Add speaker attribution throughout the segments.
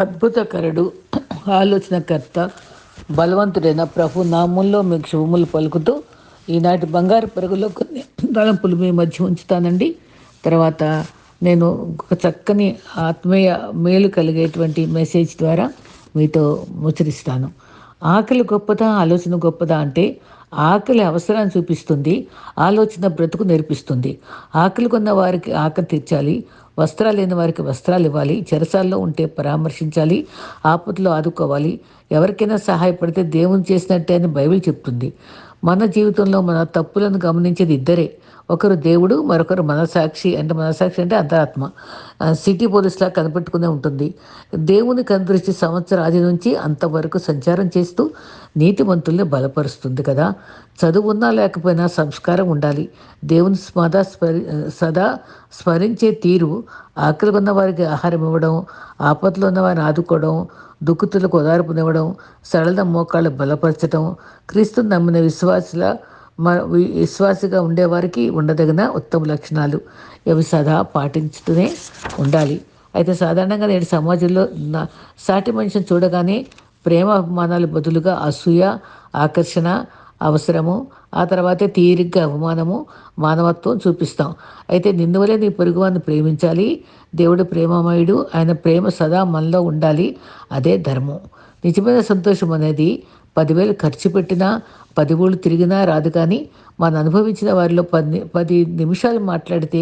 Speaker 1: అద్భుతకరుడు ఆలోచనకర్త బలవంతుడైన ప్రభు నామంలో మీకు శుభములు పలుకుతూ ఈనాటి బంగారు పరుగులో కొన్ని తలంపులు మీ మధ్య ఉంచుతానండి. తర్వాత నేను ఒక చక్కని ఆత్మీయ మేలు కలిగేటువంటి మెసేజ్ ద్వారా మీతో ముచ్చరిస్తాను. ఆకలి గొప్పదా ఆలోచన గొప్పదా అంటే ఆకలి అవసరాన్ని చూపిస్తుంది ఆలోచన బ్రతుకు నేర్పిస్తుంది. ఆకలి కొన్న వారికి ఆకలి తీర్చాలి వస్త్రాలు లేని వారికి వస్త్రాలు ఇవ్వాలి. చెరసాల్లో ఉంటే పరామర్శించాలి. ఆపదలో ఆదుకోవాలి. ఎవరికైనా సహాయపడితే దేవుని చేసినట్టే అని బైబిల్ చెప్తుంది. మన జీవితంలో మన తప్పులను గమనించేది ఇద్దరే. ఒకరు దేవుడు మరొకరు మనసాక్షి అంటే మనసాక్షి అంటే అంతరాత్మ. సిటీ పోలీస్లా కనిపెట్టుకునే ఉంటుంది. దేవుని కనుదృష్టి సంవత్సరాది నుంచి అంతవరకు సంచారం చేస్తూ నీతిమంతుల్ని బలపరుస్తుంది కదా. చదువున్నా లేకపోయినా సంస్కారం ఉండాలి. దేవుని సదా స్మరి సదా స్మరించే తీరు ఆకలి ఉన్న వారికి ఆహారం ఇవ్వడం ఆపదలో ఉన్న వారిని ఆదుకోవడం దుఃఖుతులకు ఓదార్పునివ్వడం సడల మోకాళ్ళు బలపరచడం క్రీస్తు నమ్మిన విశ్వాసుల విశ్వాసిగా ఉండేవారికి ఉండదగిన ఉత్తమ లక్షణాలు ఇవి సదా పాటించుతూనే ఉండాలి. అయితే సాధారణంగా నేడు సమాజంలో సాటి మనిషిని చూడగానే ప్రేమ అభిమానాలు బదులుగా అసూయ ఆకర్షణ అవసరము ఆ తర్వాతే తీరిగ్గా అవమానము మానవత్వం చూపిస్తాం. అయితే నిన్నువలే నీ పొరుగువాన్ని ప్రేమించాలి. దేవుడు ప్రేమమయుడు. ఆయన ప్రేమ సదా మనలో ఉండాలి. అదే ధర్మం. నిజమైన సంతోషం అనేది పదివేలు ఖర్చు పెట్టినా పది ఊళ్ళు తిరిగినా రాదు కానీ మనం అనుభవించిన వారిలో పది పది నిమిషాలు మాట్లాడితే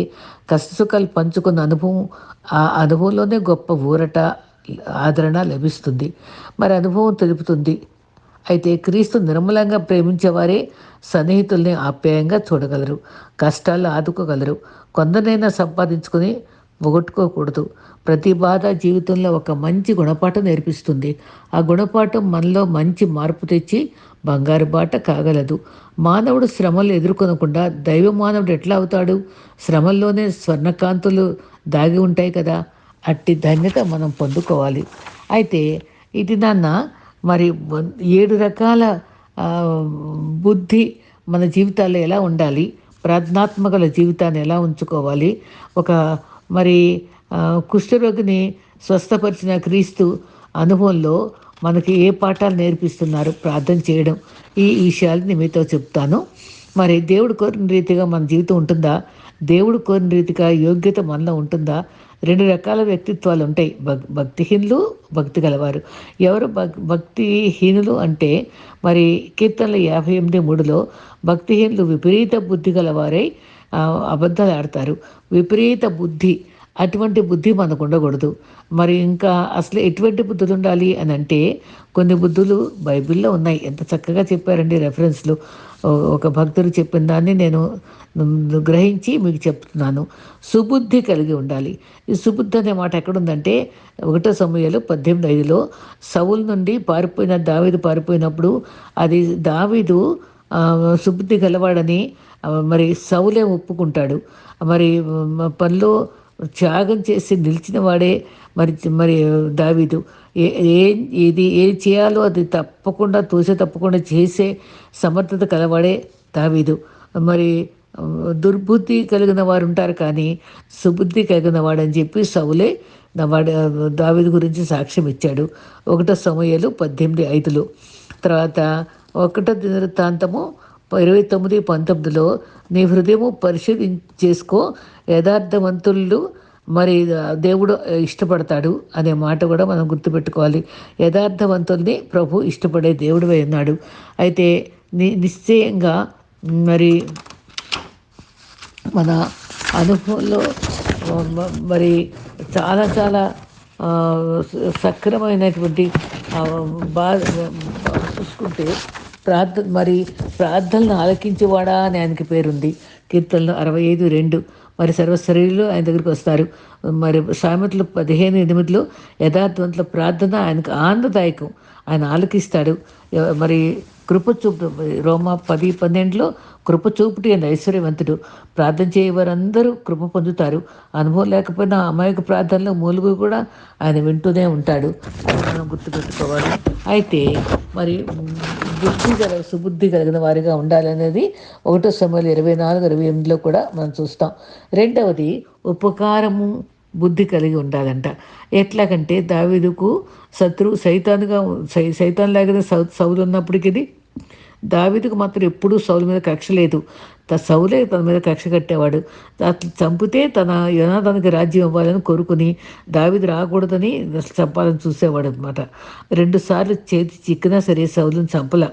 Speaker 1: కష్టసుఖాలు పంచుకున్న అనుభవం ఆ అనుభవంలోనే గొప్ప ఊరట ఆదరణ లభిస్తుంది. మరి అనుభవం తెలుపుతుంది. అయితే క్రీస్తు నిర్మలంగా ప్రేమించేవారే సన్నిహితుల్ని ఆప్యాయంగా చూడగలరు కష్టాలు ఆదుకోగలరు. కొందరైనా సంపాదించుకొని ఒగొట్టుకోకూడదు. ప్రతి బాధ జీవితంలో ఒక మంచి గుణపాఠం నేర్పిస్తుంది. ఆ గుణపాఠం మనలో మంచి మార్పు తెచ్చి బంగారు బాట కాగలదు. మానవుడు శ్రమలు ఎదుర్కొనకుండా దైవ మానవుడు ఎట్లా అవుతాడు? శ్రమల్లోనే స్వర్ణకాంతులు దాగి ఉంటాయి కదా? అట్టి ధన్యత మనం పొందుకోవాలి. అయితే ఇది నాన్న మరి ఏడు రకాల బుద్ధి మన జీవితాల్లో ఎలా ఉండాలి? ప్రార్థనాత్మకల జీవితాన్ని ఎలా ఉంచుకోవాలి? ఒక మరి కుష్ఠరోగిని స్వస్థపరిచిన క్రీస్తు అనుభవంలో మనకి ఏ పాఠాలు నేర్పిస్తున్నారు ప్రార్థన చేయడం ఈ విషయాలని మీతో చెప్తాను. మరి దేవుడు కోరిన రీతిగా మన జీవితం ఉంటుందా? దేవుడు కోరిన రీతిగా యోగ్యత మనలో ఉంటుందా? రెండు రకాల వ్యక్తిత్వాలు ఉంటాయి. భక్ భక్తిహీనులు భక్తి గలవారు. ఎవరు భక్ భక్తిహీనులు అంటే మరి కీర్తనల యాభై ఎనిమిది మూడులో భక్తిహీనులు విపరీత బుద్ధి గలవారై అబద్ధాలు ఆడతారు. విపరీత బుద్ధి. అటువంటి బుద్ధి మనకు ఉండకూడదు. మరి ఇంకా అసలు ఎటువంటి బుద్ధులు ఉండాలి అని అంటే కొన్ని బుద్ధులు బైబిల్లో ఉన్నాయి. ఎంత చక్కగా చెప్పారండి రెఫరెన్స్లు ఒక భక్తుడు చెప్పిన దాన్ని నేను గ్రహించి మీకు చెప్తున్నాను. సుబుద్ధి కలిగి ఉండాలి. ఈ సుబుద్ధి అనే మాట ఎక్కడుందంటే ఒకటో సమయాలు పద్దెనిమిది ఐదులో సవుల నుండి పారిపోయిన దావీదు పారిపోయినప్పుడు అది దావీదు సుబుద్ధి గలవాడని మరి సౌలే ఒప్పుకుంటాడు. మరి పనిలో త్యాగం చేసి నిలిచిన వాడే మరి మరి దావీదు. ఏ ఇది ఏం చేయాలో అది తప్పకుండా తోసే తప్పకుండా చేసే సమర్థత కలవాడే దావీదు. మరి దుర్బుద్ధి కలిగిన వారు ఉంటారు కానీ సుబుద్ధి కలిగిన వాడని చెప్పి సౌలే వాడు దావీదు గురించి సాక్ష్యం ఇచ్చాడు ఒకటో సమయాలు పద్దెనిమిది ఐదులో. తర్వాత ఒకటో దినవృత్తాంతము ఇరవై తొమ్మిది పంతొమ్మిదిలో నీ హృదయము పరిశీలించేసుకో యథార్థవంతులు మరి దేవుడు ఇష్టపడతాడు అనే మాట కూడా మనం గుర్తుపెట్టుకోవాలి. యథార్థవంతుల్ని ప్రభు ఇష్టపడే దేవుడు ఉన్నాడు. అయితే ని నిశ్చయంగా మరి మన అనుభవంలో మరి చాలా చాలా సక్రమైనటువంటి బా చూసుకుంటే ప్రార్థన మరి ప్రార్థనలు ఆలకించేవాడా అని ఆయనకి పేరుంది. కీర్తనలు అరవై ఐదు రెండు. మరి సర్వశరీరులు ఆయన దగ్గరికి వస్తారు. మరి సామెతలు పదిహేను ఎనిమిదిలో యథార్థవంతుల ప్రార్థన ఆయనకు ఆనందదాయకం. ఆయన ఆలకిస్తాడు. మరి కృపచూపు రోమా పది పన్నెండులో కృపచూపుటి అని ఐశ్వర్యవంతుడు. ప్రార్థన చేయవారందరూ కృప పొందుతారు. అనుభవం లేకపోయినా అమాయక ప్రార్థనలో మూలుగు కూడా ఆయన వింటూనే ఉంటాడు. మనం గుర్తుపెట్టుకోవాలి. అయితే మరి బుద్ధి గల సుబుద్ధి కలిగిన వారిగా ఉండాలనేది ఒకటో సమయంలో ఇరవై నాలుగు ఇరవై ఎనిమిదిలో కూడా మనం చూస్తాం. రెండవది ఉపకారము బుద్ధి కలిగి ఉండాలంట. ఎట్లాగంటే దావీదుకు శత్రువు సైతానుగా సై సైతాన్ లాగానే సౌ సౌలు ఉన్నప్పటికీ దావీదుకు మాత్రం ఎప్పుడూ సౌలు మీద కక్ష లేదు. తన సౌలే తన మీద కక్ష కట్టేవాడు. చంపితే తన యనాదానికి రాజ్యం ఇవ్వాలని కోరుకుని దావిది రాకూడదని చంపాలని చూసేవాడు అనమాట రెండుసార్లు చేతి చిక్కినా సరే సౌలుని చంపల.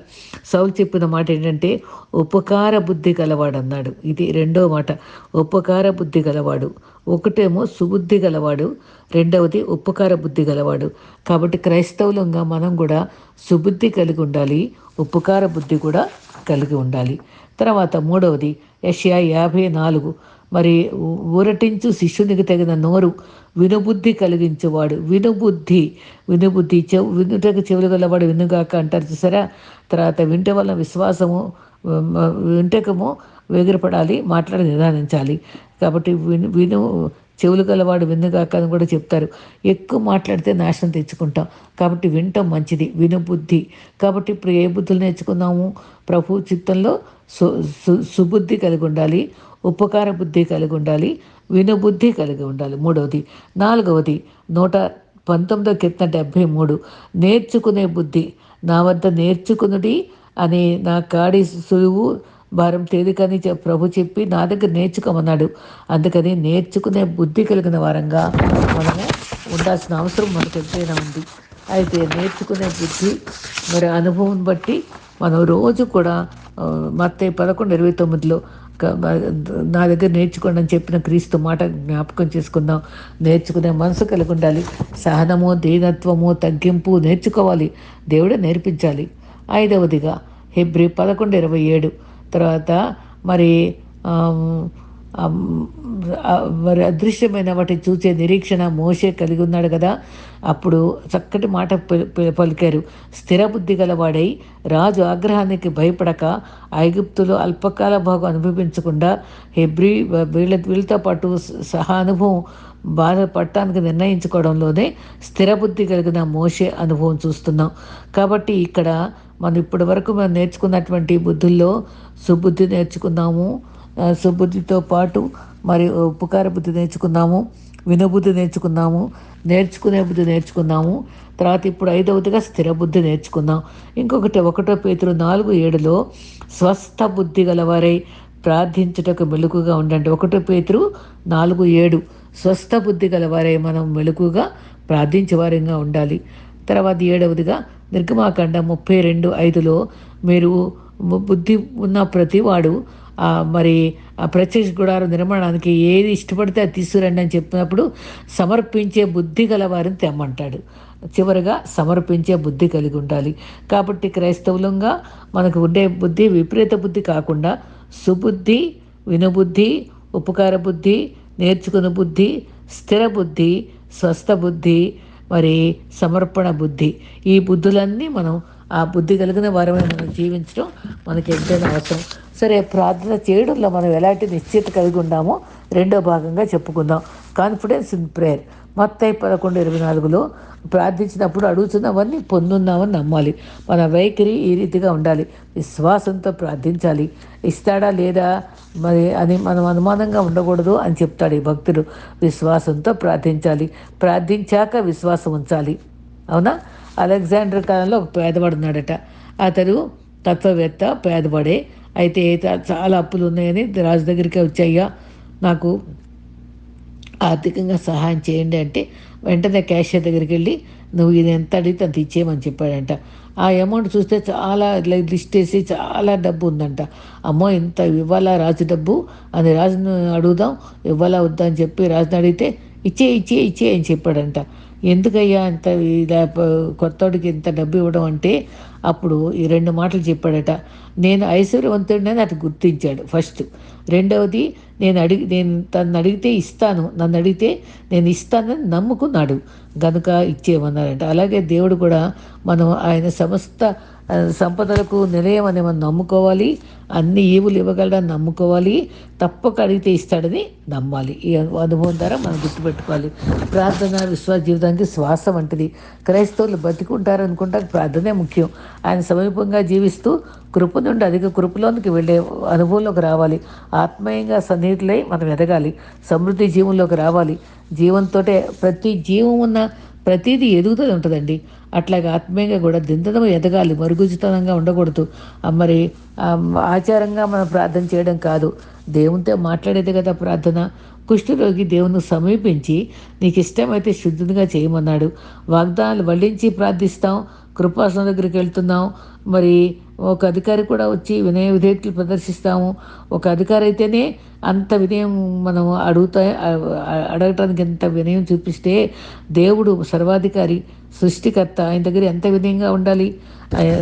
Speaker 1: సౌలు చెప్పిన మాట ఏంటంటే ఉపకార బుద్ధి గలవాడు అన్నాడు ఇది రెండో మాట. ఉపకార బుద్ధి గలవాడు. ఒకటేమో సుబుద్ధి గలవాడు. రెండవది ఉపకార బుద్ధి గలవాడు. కాబట్టి క్రైస్తవులంగా మనం కూడా సుబుద్ధి కలిగి ఉండాలి ఉపకార బుద్ధి కూడా కలిగి ఉండాలి. తర్వాత మూడవది యష్యా యాభై నాలుగు. మరి ఊరటించు శిష్యునికి తగిన నోరు వినుబుద్ధి కలిగించేవాడు. వినుబుద్ధి వినుబుద్ధి చెవు వినుటకు చెవులు గలవాడు వినుగాక అంటారు చూసారా? తర్వాత వింట వల్ల విశ్వాసము వింటకము వేగిరపడాలి మాట్లాడి నిదానించాలి. కాబట్టి విను విను చెవులు గలవాడు వినుగాక అని కూడా చెప్తారు. ఎక్కువ మాట్లాడితే నాశనం తెచ్చుకుంటాం. కాబట్టి వినటం మంచిది వినుబుద్ధి. కాబట్టి ఇప్పుడు ఏ బుద్ధులు నేర్చుకున్నాము? ప్రభు చిత్తంలో సు సుబుద్ధి కలిగి ఉండాలి ఉపకార బుద్ధి కలిగి ఉండాలి వినుబుద్ధి కలిగి ఉండాలి. మూడవది నాలుగవది నూట పంతొమ్మిదో కింద డెబ్భై మూడు నేర్చుకునే బుద్ధి నా వద్ద నేర్చుకునుడి అనే నా కాడి సులువు భారం తేలికని ప్రభు చెప్పి నా దగ్గర నేర్చుకోమన్నాడు. అందుకని నేర్చుకునే బుద్ధి కలిగిన వారంగా మనము ఉండాల్సిన అవసరం మనకు ఎంతైనా ఉంది. అయితే నేర్చుకునే బుద్ధి మరి అనుభవం బట్టి మనం రోజు కూడా మత్తే పదకొండు ఇరవై తొమ్మిదిలో నా దగ్గర నేర్చుకోండి అని చెప్పిన క్రీస్తు మాట జ్ఞాపకం చేసుకుందాం. నేర్చుకునే మనసు కలిగి ఉండాలి. సహనము దీనత్వము తగ్గింపు నేర్చుకోవాలి. దేవుడే నేర్పించాలి. ఐదవదిగా హెబ్రి పదకొండు ఇరవై ఏడు. తర్వాత మరి మరి అదృశ్యమైన వాటిని చూసే నిరీక్షణ మోసే కలిగి ఉన్నాడు కదా. అప్పుడు చక్కటి మాట పలికారు. స్థిర బుద్ధి గలవాడై రాజు ఆగ్రహానికి భయపడక ఐగుప్తులో అల్పకాల భాగం అనుభవించకుండా హెబ్రి వీళ్ళ వీళ్ళతో పాటు సహానుభవం బాధ పట్టడానికి నిర్ణయించుకోవడంలోనే స్థిర బుద్ధి కలిగిన మోసే అనుభవం చూస్తున్నాం. కాబట్టి ఇక్కడ మనం ఇప్పటి వరకు మనం నేర్చుకున్నటువంటి బుద్ధుల్లో సుబుద్ధి నేర్చుకున్నాము. సుబుద్ధితో పాటు మరి ఉపకార బుద్ధి నేర్చుకున్నాము వినబుద్ధి నేర్చుకున్నాము నేర్చుకునే బుద్ధి నేర్చుకున్నాము. తర్వాత ఇప్పుడు ఐదవదిగా స్థిర బుద్ధి నేర్చుకున్నాం. ఇంకొకటి ఒకటో పేతురు నాలుగు ఏడులో స్వస్థ బుద్ధి గలవారై ప్రార్థించుటకు మెలుకుగా ఉండండి. ఒకటో పేతురు నాలుగు ఏడు స్వస్థ బుద్ధి గలవారై మనం మెలుకుగా ప్రార్థించేవారంగా ఉండాలి. తర్వాత ఏడవదిగా నిర్గమాకాండ ముప్పై రెండు ఐదులో మీరు బుద్ధి ఉన్న ప్రతివాడు మరి ఆ ప్రత్యక్ష గుడారం నిర్మాణానికి ఏది ఇష్టపడితే అది తీసుకురండి అని చెప్పినప్పుడు సమర్పించే బుద్ధి గల వారిని తెమ్మంటాడు. చివరిగా సమర్పించే బుద్ధి కలిగి ఉండాలి. కాబట్టి క్రైస్తవులంగా మనకు ఉండే బుద్ధి విపరీత బుద్ధి కాకుండా సుబుద్ధి వినుబుద్ధి ఉపకార బుద్ధి నేర్చుకున్న బుద్ధి స్థిర బుద్ధి స్వస్థ బుద్ధి మరి సమర్పణ బుద్ధి. ఈ బుద్ధులన్నీ మనం ఆ బుద్ధి కలిగిన వారమే మనం జీవించడం మనకి ఎంతైనా అవసరం. సరే ప్రార్థన చేయడంలో మనం ఎలాంటి నిశ్చిత కలిగి ఉన్నామో రెండో భాగంగా చెప్పుకుందాం. కాన్ఫిడెన్స్ ఇన్ ప్రేయర్ మొత్తం పదకొండు ఇరవై నాలుగులో ప్రార్థించినప్పుడు అడుగుతున్నవన్నీ పొందున్నామని నమ్మాలి. మన వైఖరి ఈ రీతిగా ఉండాలి. విశ్వాసంతో ప్రార్థించాలి. ఇస్తాడా లేదా మరి అని మనం అనుమానంగా ఉండకూడదు అని చెప్తాడు ఈ భక్తుడు విశ్వాసంతో ప్రార్థించాలి. ప్రార్థించాక విశ్వాసం ఉంచాలి. అవునా? అలెగ్జాండర్ కాలంలో ఒక పేదవాడు ఉన్నాడట. అతడు తత్వవేత్త పేదవాడే. అయితే చాలా అప్పులు ఉన్నాయని రాజు దగ్గరికి వచ్చాయ్యా. నాకు ఆర్థికంగా సహాయం చేయండి అంటే వెంటనే క్యాషియర్ దగ్గరికి వెళ్ళి నువ్వు ఇది ఎంత అడిగితే అంత ఇచ్చేయమని చెప్పాడంట. ఆ అమౌంట్ చూస్తే చాలా లిస్ట్ వేసి చాలా డబ్బు ఉందంట. అమ్మో ఇంత ఇవ్వాలా రాజు డబ్బు? అని రాజును అడుగుదాం. ఇవ్వాలా వద్దా అని చెప్పి రాజుని అడిగితే ఇచ్చే ఇచ్చే ఇచ్చే అని చెప్పాడంట. ఎందుకయ్యా ఇంత ఇలా కొత్తోడికి ఇంత డబ్బు ఇవ్వడం అంటే అప్పుడు ఈ రెండు మాటలు చెప్పాడట. నేను ఐశ్వర్యవంతుడిని అటు గుర్తించాడు ఫస్ట్. రెండవది నేను అడిగి నేను తను అడిగితే ఇస్తాను. నన్ను అడిగితే నేను ఇస్తానని నమ్ముకున్నాడు. గనుక ఇచ్చేయమన్నారంట అలాగే దేవుడు కూడా మనం ఆయన సమస్త సంపదలకు నిలయం అని మనం నమ్ముకోవాలి. అన్ని ఈవులు ఇవ్వగలడని నమ్ముకోవాలి. తప్పక అడిగితే ఇస్తాడని నమ్మాలి. ఈ అనుభవం ద్వారా మనం గుర్తుపెట్టుకోవాలి. ప్రార్థన విశ్వాస జీవితానికి శ్వాస వంటిది. క్రైస్తవులు బతికుంటారు అనుకుంటా ప్రార్థనే ముఖ్యం. ఆయన సమీపంగా జీవిస్తూ కృప నుండి అధిక కృపలోనికి వెళ్ళే అనుభవంలోకి రావాలి. ఆత్మీయంగా సన్నిహితులై మనం ఎదగాలి. సమృద్ధి జీవంలోకి రావాలి. జీవంతో ప్రతి జీవం ఉన్న ప్రతిదీ ఎదుగుతూ ఉంటుందండి. అట్లాగే ఆత్మీయంగా కూడా దిందడం ఎదగాలి మరుగుజ్జుతనంగా ఉండకూడదు. మరి ఆచారంగా మనం ప్రార్థన చేయడం కాదు. దేవునితో మాట్లాడేది కదా ప్రార్థన. కుష్ఠరోగి దేవుని సమీపించి నీకు ఇష్టమైతే శుద్ధిగా చేయమన్నాడు. వాగ్దానాలు వల్లించి ప్రార్థిస్తాం. కృపాసనం దగ్గరికి వెళ్తున్నాం. మరి ఒక అధికారి కూడా వచ్చి వినయ విధేయతలు ప్రదర్శిస్తాము. ఒక అధికారి అయితేనే అంత వినయం మనం అడుగుతా అడగటానికి ఎంత వినయం చూపిస్తే దేవుడు సర్వాధికారి సృష్టికర్త ఆయన దగ్గర ఎంత వినయంగా ఉండాలి?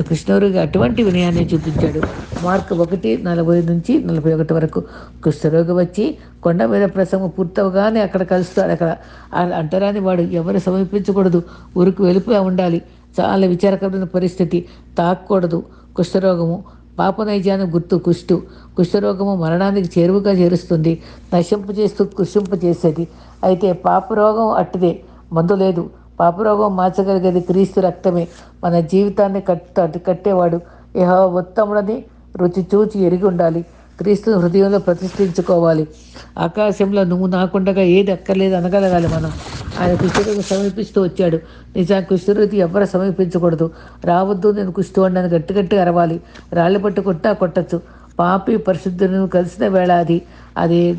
Speaker 1: కృష్ణవరుగా అటువంటి వినయాన్ని చూపించాడు. మార్క్ ఒకటి నలభై నుంచి నలభై ఒకటి వరకు కృష్ణరోగి వచ్చి కొండ మీద ప్రసంగం పూర్తవగానే అక్కడ కలుస్తాడు. అక్కడ అంటరాని వాడు ఎవరు సమీపించకూడదు. ఊరికి వెళ్ళిపోయా ఉండాలి. చాలా విచారకరమైన పరిస్థితి. తాకూడదు కుష్ఠరోగము పాపనైజాన్ని గుర్తు కుష్టు. కుష్ఠరోగము మరణానికి చేరువుగా చేరుస్తుంది. నశింపు చేస్తూ కుషింప చేసేది. అయితే పాపరోగం అట్టిదే. మందు లేదు. పాపరోగం మార్చగలిగేది క్రీస్తు రక్తమే. మన జీవితాన్ని కట్టు కట్టేవాడు. ఇహ ఉత్తముడని రుచి చూచి ఎరిగి ఉండాలి. క్రీస్తు హృదయంలో ప్రతిష్ఠించుకోవాలి. ఆకాశంలో నువ్వు నాకుండగా ఏది అక్కర్లేదు అనగలగాలి మనం. ఆయన కుష్ఠరోగి సమీపిస్తూ వచ్చాడు. నిజానికి కుష్ఠరోగి ఎవరు సమీపించకూడదు. రావద్దు నేను కుష్టి అని గట్టి గట్టి అరవాలి. రాళ్ళు పట్టు కొట్టా కొట్టచ్చు. పాపి పరిశుద్ధులను కలిసిన వేళ అది. అది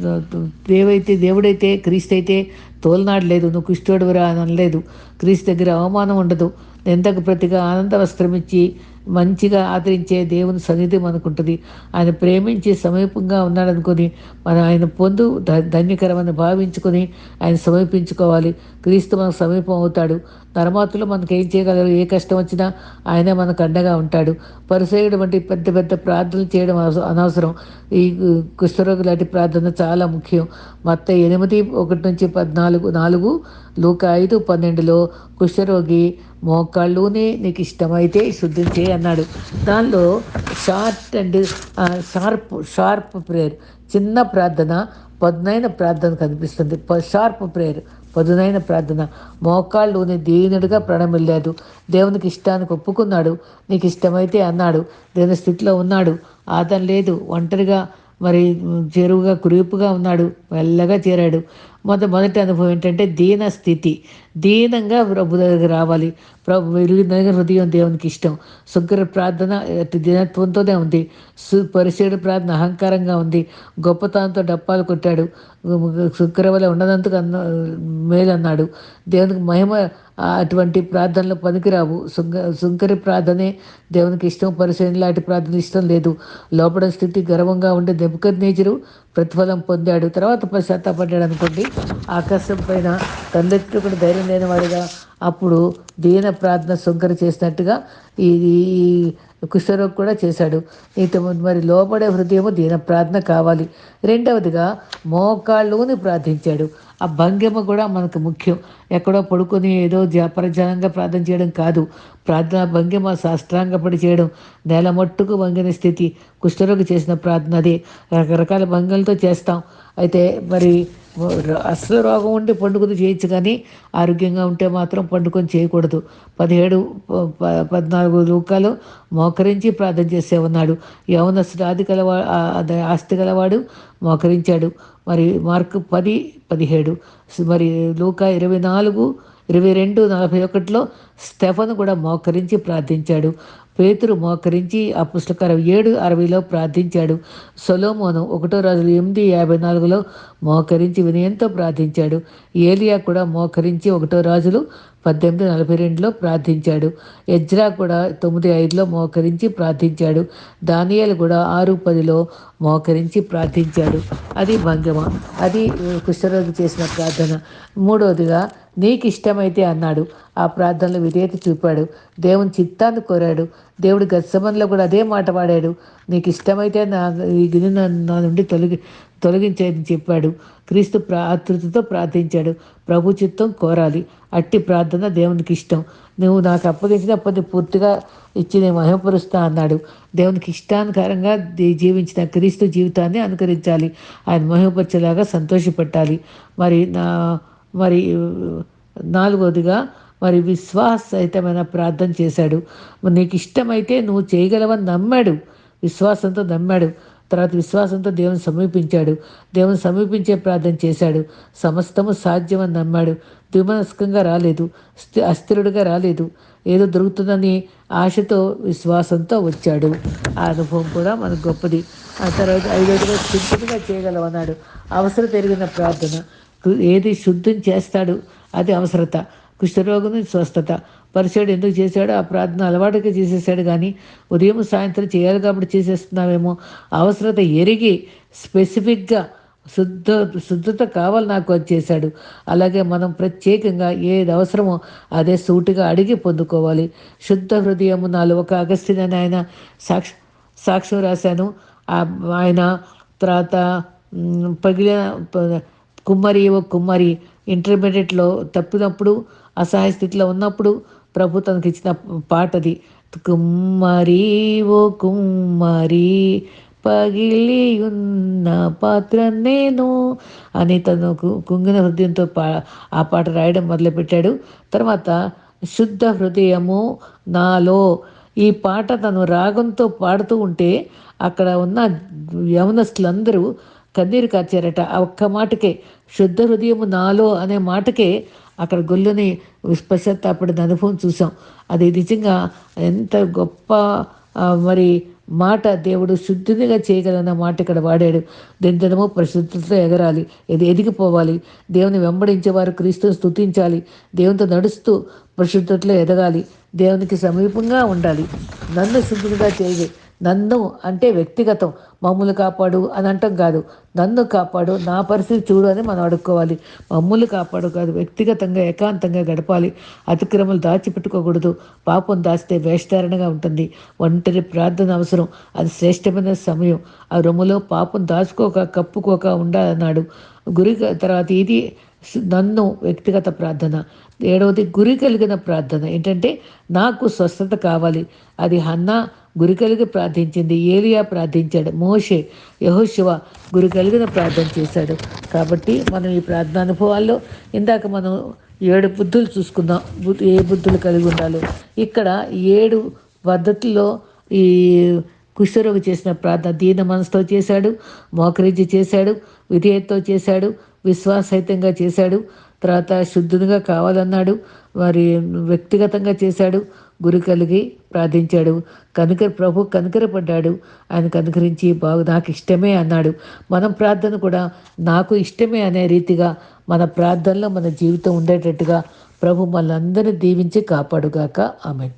Speaker 1: దేవైతే దేవుడైతే క్రీస్తు అయితే తోలనాడు లేదు. నువ్వు కుష్ఠోడువురా అని అనలేదు. క్రీస్తు దగ్గర అవమానం ఉండదు. నిందకు ప్రతిగా ఆనంద వస్త్రం ఇచ్చి మంచిగా ఆదరించే దేవుని సన్నిధి మనకుంటుంది. ఆయన ప్రేమించి సమీపంగా ఉన్నాడనుకొని మనం ఆయన పొందు ధన్యకరమని భావించుకొని ఆయన సమీపించుకోవాలి. క్రీస్తు మనకు సమీపం అవుతాడు. నరమాతులు మనకు ఏం చేయగలరు? ఏ కష్టం వచ్చినా ఆయనే మనకు అండగా ఉంటాడు. పరిసేయడం వంటి పెద్ద పెద్ద ప్రార్థనలు చేయడం అనవసరం. ఈ కుష్ఠరోగి లాంటి ప్రార్థన చాలా ముఖ్యం. మొత్తం ఎనిమిది ఒకటి నుంచి పద్నాలుగు నాలుగు లూక ఐదు పన్నెండులో కుష్ఠరోగి మోకాళ్ళునే నీకు ఇష్టమైతే శుద్ధి చేయి అన్నాడు. దానిలో short and sharp sharp prayer చిన్న ప్రార్థన పదునైన ప్రార్థన కనిపిస్తుంది. షార్ప్ ప్రేయర్ పదునైన ప్రార్థన. మోకాళ్ళుని దీనుడిగా ప్రణమిల్లాడు. దేవునికి ఇష్టానికి ఒప్పుకున్నాడు. నీకు ఇష్టమైతే అన్నాడు. దేవుని స్థితిలో ఉన్నాడు. ఆదం లేదు. ఒంటరిగా మరి చెరువుగా కురిపుగా ఉన్నాడు. మెల్లగా చేరాడు. మొద మొదటి అనుభవం ఏంటంటే దీన స్థితి దీనంగా ప్రభు దగ్గరికి రావాలి. ప్రభు విరిగిన హృదయం దేవునికి ఇష్టం. శుక్ర ప్రార్థన దినత్వంతోనే ఉంది. సు ప్రార్థన అహంకారంగా ఉంది. గొప్పతనంతో డప్పాలు కొట్టాడు. శుక్ర వల్ల ఉండదంతకు అన్న మేలన్నాడు. దేవునికి మహిమ అటువంటి ప్రార్థనలు పనికిరావు. సుంక సుంకరి ప్రార్థనే దేవునికి ఇష్టం. పరిశీలన లాంటి ప్రార్థన ఇష్టం లేదు. లోపల స్థితి గర్వంగా ఉండే దెబ్బకర్ నేచరు ప్రతిఫలం పొందాడు. తర్వాత పశ్చాత్తాపడ్డాడు అనుకోండి. ఆకాశం పైన తండ్రి కూడా ధైర్యం లేనివాడిగా అప్పుడు దీన ప్రార్థన శంకర చేసినట్టుగా ఈ కుష్ఠరోగ్ కూడా చేశాడు. ఇత మరి లోపడే హృదయము దీన ప్రార్థన కావాలి. రెండవదిగా మోకాళ్ళుని ప్రార్థించాడు. ఆ భంగిమ కూడా మనకు ముఖ్యం. ఎక్కడో పడుకొని ఏదో జపరజనంగా ప్రార్థన చేయడం కాదు. ప్రార్థన భంగిమ సాష్టాంగపడి చేయడం నేల మట్టుకు వంగిన స్థితి. కుష్ఠరోగి చేసిన ప్రార్థన అది. రకరకాల భంగిలతో చేస్తాం. అయితే మరి అసలు రోగం ఉండి పండుగను చేయొచ్చు కానీ ఆరోగ్యంగా ఉంటే మాత్రం పండుకొని చేయకూడదు. పదిహేడు పద్నాలుగు రూపాయలు మోకరించి ప్రార్థన చేసే ఉన్నాడు. యవనస్తుడు ఆది కలవా ఆస్తి గలవాడు మోకరించాడు. మరి మార్క్ పది పదిహేడు. మరి లూక ఇరవై నాలుగు ఇరవై రెండు నలభై ఒకటిలో స్టెఫన్ కూడా మోకరించి ప్రార్థించాడు. పేతురు మోకరించి ఆ పుస్తకాలు ఏడు అరవైలో ప్రార్థించాడు. సొలోమోను ఒకటో రోజులు ఎనిమిది యాభై నాలుగులో మోకరించి వినయంతో ప్రార్థించాడు. ఏలియా కూడా మోకరించి ఒకటో రాజులు పద్దెనిమిది నలభై రెండులో ప్రార్థించాడు. ఎజ్రా కూడా తొమ్మిది ఐదులో మోకరించి ప్రార్థించాడు. దానియాలు కూడా ఆరు పదిలో మోకరించి ప్రార్థించాడు. అది భంగమ. అది కుష్ఠరోగి చేసిన ప్రార్థన. మూడవదిగా నీకు ఇష్టమైతే అన్నాడు. ఆ ప్రార్థనలో విధేయత చూపాడు. దేవుని చిత్తాన్ని కోరాడు. దేవుడు గత్సమన్లో కూడా అదే మాట వాడాడు. నీకు ఇష్టమైతే నా ఈ గిన్నె నా నుండి తొలగి తొలగించేది చెప్పాడు. క్రీస్తు ఆతృతతో ప్రార్థించాడు. ప్రభు చిత్తం కోరాలి. అట్టి ప్రార్థన దేవునికి ఇష్టం. నువ్వు నాకు అప్పగించిన పని పూర్తిగా ఇచ్చి నేను మహిమపరుస్తా అన్నాడు. దేవునికి ఇష్టానుకారంగా జీవించిన క్రీస్తు జీవితాన్ని అనుకరించాలి. ఆయన మహిమపరిచేలాగా సంతోషపెట్టాలి. మరి నా మరి నాలుగవదిగా మరి విశ్వాసహితమైన ప్రార్థన చేశాడు. నీకు ఇష్టమైతే నువ్వు చేయగలవని నమ్మాడు. విశ్వాసంతో నమ్మాడు. తర్వాత విశ్వాసంతో దేవుని సమీపించాడు. దేవుని సమీపించే ప్రార్థన చేశాడు. సమస్తము సాధ్యమని నమ్మాడు. ద్విమనస్కంగా రాలేదు. అస్థిరుడిగా రాలేదు. ఏదో దొరుకుతుందని ఆశతో విశ్వాసంతో వచ్చాడు. ఆ అనుభవం కూడా మనకు గొప్పది. ఆ తర్వాత ఐదోదిగా శుద్ధిగా చేయగలవన్నాడు. అవసరం పెరిగిన ప్రార్థన. ఏది శుద్ధం చేస్తాడు అది అవసరత. కుష్ఠరోగం స్వస్థత. పరిచయం ఎందుకు చేశాడో? ఆ ప్రార్థన అలవాటుగా చేసేసాడు కానీ ఉదయం సాయంత్రం చేయాలి కాబట్టి చేసేస్తున్నామేమో అవసరత ఎరిగి స్పెసిఫిక్గా శుద్ధ శుద్ధత కావాలి నాకు అది చేశాడు. అలాగే మనం ప్రత్యేకంగా ఏది అవసరమో అదే సూటిగా అడిగి పొందుకోవాలి. శుద్ధ హృదయము నాలో ఒక అగస్టిన్ ఆయన సాక్ష సాక్ష్యం రాశాను. ఆయన తర్వాత పగిలిన కుమ్మరి ఓ కుమ్మరి ఇంటర్మీడియట్లో తప్పినప్పుడు అసహాయ స్థితిలో ఉన్నప్పుడు ప్రభు తనకి ఇచ్చిన పాటది. కుమ్మరి ఓ కుమ్మరి పగిలి ఉన్న పాత్ర నేను అని తను కుంగిన హృదయంతో పా ఆ పాట రాయడం మొదలుపెట్టాడు. తర్వాత శుద్ధ హృదయము నాలో ఈ పాట తను రాగంతో పాడుతూ ఉంటే అక్కడ ఉన్న యవనస్తులందరూ కన్నీరు కార్చారట. ఆ ఒక్క మాటకే శుద్ధ హృదయము నాలో అనే మాటకే అక్కడ గొల్లుని పశ్చాత్తాపడిన అనుభవం చూసాం అది నిజంగా ఎంత గొప్ప మరి మాట దేవుడు శుద్ధినిగా చేయగలన్న మాట ఇక్కడ వాడాడు. దినదినము పరిశుద్ధతతో ఎగరాలి ఇది ఎదిగిపోవాలి. దేవుని వెంబడించేవారు క్రీస్తుని స్థుతించాలి దేవునితో నడుస్తూ పరిశుద్ధతలో ఎదగాలి. దేవునికి సమీపంగా ఉండాలి. నన్ను శుద్ధిగా చేయాలి నన్ను అంటే వ్యక్తిగతం. మమ్మల్ని కాపాడు అని అంటాం కాదు. నన్ను కాపాడు నా పరిస్థితి చూడు అని మనం అడుక్కోవాలి. మమ్మల్ని కాపాడు కాదు వ్యక్తిగతంగా ఏకాంతంగా గడపాలి. అతిక్రమలు దాచిపెట్టుకోకూడదు. పాపం దాస్తే వేషధారణగా ఉంటుంది. ఒంటరి ప్రార్థన అవసరం. అది శ్రేష్టమైన సమయం. ఆ రొమ్ములో పాపం దాచుకోక కప్పుకోక ఉండాలన్నాడు. గురి తర్వాత ఇది నన్ను వ్యక్తిగత ప్రార్థన. ఏడవది గురి కలిగిన ప్రార్థన. ఏంటంటే నాకు స్వస్థత కావాలి. అది హన్నా గురి కలిగి ప్రార్థించింది. ఏలియా ప్రార్థించాడు. మోషే యహోశివ గురి కలిగిన ప్రార్థన చేశాడు. కాబట్టి మనం ఈ ప్రార్థన అనుభవాల్లో ఇందాక మనం ఏడు బుద్ధులు చూసుకుందాం. ఏ బుద్ధులు కలిగి ఉండాలో. ఇక్కడ ఏడు పద్ధతుల్లో ఈ కుష్ఠరోగి చేసిన ప్రార్థన దీన మనసుతో చేశాడు మోకరించి చేశాడు విధేయతతో చేశాడు విశ్వాసహితంగా చేశాడు తర్వాత శుద్ధునిగా కావాలన్నాడు మరి వ్యక్తిగతంగా చేశాడు గురి కలిగి ప్రార్థించాడు. కనుక ప్రభు కనుకరపడ్డాడు ఆయన కనుకరించి బాగు నాకు ఇష్టమే అన్నాడు. మనం ప్రార్థన కూడా నాకు ఇష్టమే అనే రీతిగా మన ప్రార్థనలో మన జీవితం ఉండేటట్టుగా ప్రభు మనందరినీ దీవించి కాపాడుగాక. ఆమె